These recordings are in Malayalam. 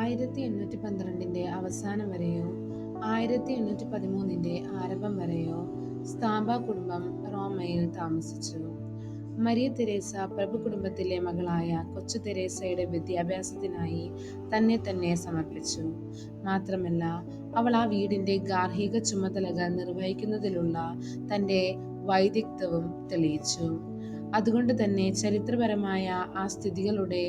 ആയിരത്തി എണ്ണൂറ്റി പന്ത്രണ്ടിന്റെ അവസാനം വരെയോ ആയിരത്തി എണ്ണൂറ്റി പതിമൂന്നിന്റെ ആരംഭം വരെയോ സ്താംബ കുടുംബം റോമയിൽ താമസിച്ചു. മരിയ തെരേസ പ്രഭു കുടുംബത്തിലെ മകളായ കൊച്ചു തെരേസയുടെ വിദ്യാഭ്യാസത്തിനായി തന്നെ തന്നെ സമർപ്പിച്ചു. മാത്രമല്ല അവൾ ആ വീടിന്റെ ഗാർഹിക ചുമതലകൾ നിർവഹിക്കുന്നതിലുള്ള തന്റെ വൈദഗ്ധ്യവും തെളിയിച്ചു. അതുകൊണ്ട് തന്നെ ചരിത്രപരമായ ആ സ്ഥിതികളുടെ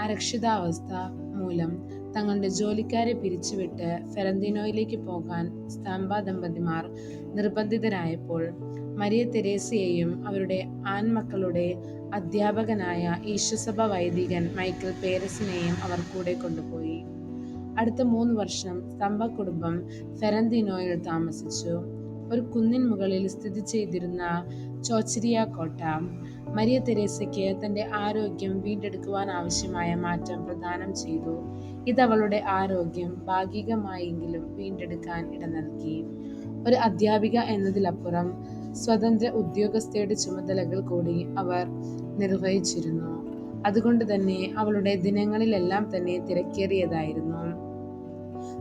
അരക്ഷിതാവസ്ഥ മൂലം തങ്ങളുടെ ജോലിക്കാരെ പിരിച്ചുവിട്ട് ഫെറന്തിനോയിലേക്ക് പോകാൻ സ്തംഭ ദമ്പതിമാർ നിർബന്ധിതരായപ്പോൾ മരിയ തെരേസയെയും അവരുടെ ആൺമക്കളുടെ അധ്യാപകനായ ഈശ്വസഭ വൈദികൻ മൈക്കിൾ പേരസിനെയും അവർ കൂടെ കൊണ്ടുപോയി. അടുത്ത മൂന്ന് വർഷം സ്തംഭ കുടുംബം ഫെറന്തിനോയിൽ താമസിച്ചു. ഒരു കുന്നിൻ മുകളിൽ സ്ഥിതി ചെയ്തിരുന്ന ചോച്ചിരിയ കോട്ട. മരിയ തെരേസയ്ക്ക് തന്റെ ആരോഗ്യം വീണ്ടെടുക്കുവാൻ ആവശ്യമായ മാറ്റം പ്രദാനം ചെയ്തു. ഇത് അവളുടെ ആരോഗ്യം ഭാഗികമായെങ്കിലും വീണ്ടെടുക്കാൻ ഇട നൽകി. ഒരു അധ്യാപിക എന്നതിലപ്പുറം സ്വതന്ത്ര ഉദ്യോഗസ്ഥയുടെ ചുമതലകൾ കൂടി അവർ നിർവഹിച്ചിരുന്നു. അതുകൊണ്ട് തന്നെ അവളുടെ ദിനങ്ങളിലെല്ലാം തന്നെ തിരക്കേറിയതായിരുന്നു.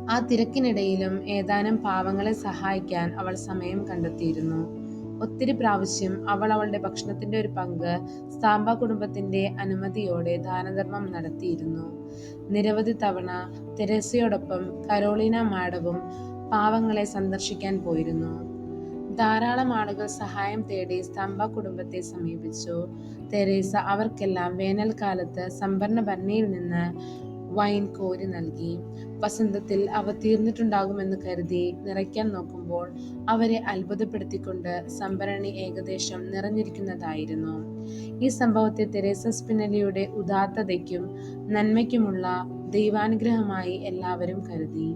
ആ തിരക്കിനിടയിലും ഏതാനും പാവങ്ങളെ സഹായിക്കാൻ അവൾ സമയം കണ്ടെത്തിയിരുന്നു. ഒത്തിരി പ്രാവശ്യം അവൾ അവളുടെ ഭക്ഷണത്തിന്റെ ഒരു പങ്ക് സ്താംബ കുടുംബത്തിന്റെ അനുമതിയോടെ ദാനധർമ്മം നടത്തിയിരുന്നു. നിരവധി തവണ തെരേസയോടൊപ്പം കരോളിന മാഡവും പാവങ്ങളെ സന്ദർശിക്കാൻ പോയിരുന്നു. ധാരാളം ആളുകൾ സഹായം തേടി സ്തംഭ കുടുംബത്തെ സമീപിച്ചു. തെരേസ അവർക്കെല്ലാം വേനൽക്കാലത്ത് സംഭരണ ഭരണിയിൽ നിന്ന് വൈൻ കോരി നൽകി വസന്തത്തിൽ അവ തീർന്നിട്ടുണ്ടാകുമെന്ന് കരുതി നിറയ്ക്കാൻ നോക്കുമ്പോൾ അവരെ അത്ഭുതപ്പെടുത്തിക്കൊണ്ട് സംഭരണി ഏകദേശം നിറഞ്ഞിരിക്കുന്നതായിരുന്നു. ഈ സംഭവത്തെ തെരേസ സ്പിനലിയുടെ ഉദാത്തതയ്ക്കും നന്മയ്ക്കുമുള്ള ദൈവാനുഗ്രഹമായി എല്ലാവരും കരുതി.